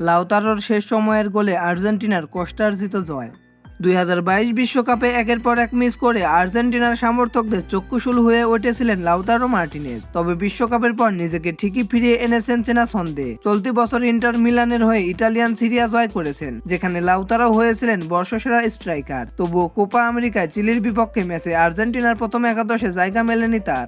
লাউতারোর শেষ সময়ের গোলে আর্জেন্টিনার কষ্টার্জিত জয়। দুই বিশ্বকাপে একের পর এক মিস করে আর্জেন্টিনার সমর্থকদের চক্ষুশুল হয়ে উঠেছিলেন লাউতারো মার্টিনেজ। তবে বিশ্বকাপের পর নিজেকে ঠিকই ফিরিয়ে এনেছেন চেনা সন্দেহ চলতি বছর ইন্টার মিলানের হয়ে ইটালিয়ান সিরিয়া জয় করেছেন, যেখানে লাউতারো হয়েছিলেন বর্ষসেরা স্ট্রাইকার। তবুও কোপা আমেরিকায় চিলির বিপক্ষে ম্যাচে আর্জেন্টিনার প্রথম একাদশে জায়গা মেলেনি তার।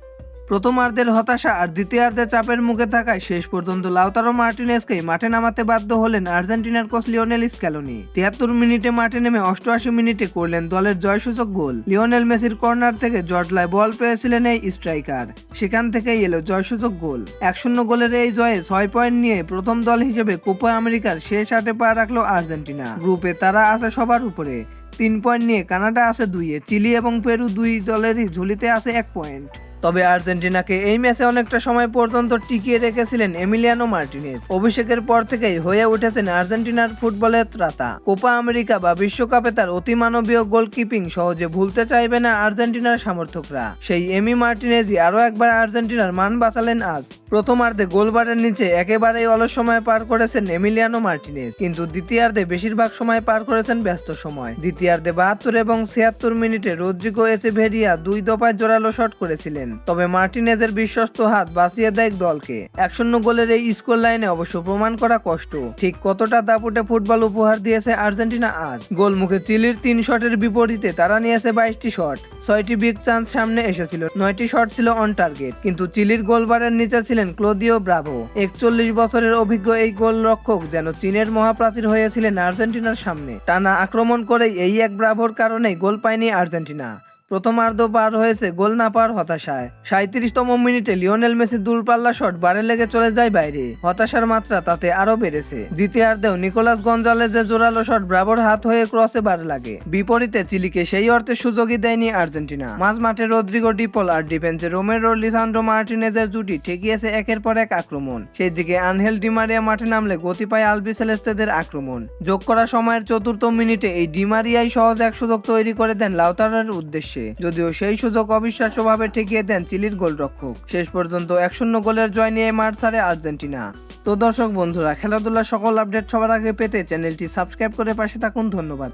প্রথমার্ধের হতাশা আর দ্বিতীয়ার্ধে চাপের মুখে থাকায় শেষ পর্যন্ত লাউতারো মার্টিনেসকেই মাঠে নামাতে বাধ্য হলেন আর্জেন্টিনার কোচ লিওনেল স্ক্যালোনি। তিয়াত্তর মিনিটে মাঠে নেমে অষ্টআশি মিনিটে করলেন দলের জয়সূচক গোল। লিওনেল মেসির কর্নার থেকে জটলায় বল পেয়েছিলেন এই স্ট্রাইকার। সেখান থেকেই এলো জয়সূচক গোল। এক শূন্য গোলের এই জয়ে ছয় পয়েন্ট নিয়ে প্রথম দল হিসেবে কোপা আমেরিকার শেষ আটে পা রাখল আর্জেন্টিনা। গ্রুপে তারা আছে সবার উপরে। তিন পয়েন্ট নিয়ে কানাডা আছে দুইয়ে, চিলি এবং পেরু দুই দলেরই ঝুলিতে আছে এক পয়েন্ট। তবে আর্জেন্টিনাকে এই ম্যাচে অনেকটা সময় পর্যন্ত টিকিয়ে রেখেছিলেন এমিলিয়ানো মার্টিনেজ। অভিষেকের পর থেকেই হয়ে উঠেছেন আর্জেন্টিনার ফুটবলের ত্রাতা। কোপা আমেরিকা বা বিশ্বকাপে তার অতিমানবীয় গোলকিপিং সহজে ভুলতে চাইবে না আর্জেন্টিনার সমর্থকরা। সেই এমি মার্টিনেজই আরও একবার আর্জেন্টিনার মান বাঁচালেন আজ। প্রথমার্ধে গোলবারের নিচে একেবারেই অলস সময় পার করেছেন এমিলিয়ানো মার্টিনেজ। কিন্তু দ্বিতীয়ার্ধে বেশিরভাগ সময় পার করেছেন ব্যস্ত সময়। দ্বিতীয়ার্ধে বাহাত্তর এবং ছিয়াত্তর মিনিটে রদ্রিগো এসেভেরিয়া দুই দফায় জোরালো শট করেছিলেন। তবে মার্টিনেজের বিশ্বস্ত হাত বাঁচিয়ে দেয় দলকে। এক শূন্য গোলের এই স্কোর লাইনে অবশ্য প্রমাণ করা কষ্ট। ঠিক কতটা দাপুটে ফুটবল উপহার দিয়েছে আর্জেন্টিনা আজ? গোলমুখে চিলির তিন শটের বিপরীতে তারা নিয়েছে বাইশটি শট। ছয়টি বিগ চান্স সামনে এসেছিল, নয়টি শট ছিল অন টার্গেট কিন্তু চিলির গোলবারের নিচে ছিলেন ক্লোদিও ব্রাভো। একচল্লিশ বছরের অভিজ্ঞ এই গোলরক্ষক যেন চীনের মহাপ্রাচীর হয়েছিলেন আর্জেন্টিনার সামনে। টানা আক্রমণ করে এই এক ব্রাভোর কারণেই গোল পায়নি আর্জেন্টিনা। প্রথমার্ধ পার হয়েছে গোল না পাওয়ার হতাশায়। সাঁত্রিশতম মিনিটে লিওনেল মেসির দূরপাল্লা শট বারে লেগে চলে যায় বাইরে। হতাশার মাত্রা তাতে আরও বেড়েছে। দ্বিতীয়ার্ধেও নিকোলাস গঞ্জালেজের জোরালো শট ব্রাভোর হাত হয়ে ক্রসে বারে লাগে। বিপরীতে চিলিকে সেই অর্থে সুযোগই দেয়নি আর্জেন্টিনা। মাঝ মাঠে রদ্রিগো ডিপল আর ডিফেন্সে রোমেরো লিসান্ড্রো মার্টিনেজের জুটি ঠেকিয়েছে একের পর এক আক্রমণ। সেই দিকে আনহেল ডিমারিয়া মাঠে নামলে গতি পায় আলবি সেলেস্তেদের আক্রমণ। যোগ করা সময়ের চতুর্থ মিনিটে এই ডিমারিয়াই সহজ এক সুযোগ তৈরি করে দেন লাউতারের উদ্দেশ্যে। যদিও সেই সুযোগ অবিশ্বাস্যভাবে ঠেকিয়ে দেন চিলির গোলরক্ষক। শেষ পর্যন্ত এক শূন্য গোলের জয় নিয়ে মাঠ ছাড়ে আর্জেন্টিনা। তো দর্শক বন্ধুরা, খেলাধুলার সকল আপডেট সবার আগে পেতে চ্যানেলটি সাবস্ক্রাইব করে পাশে থাকুন। ধন্যবাদ।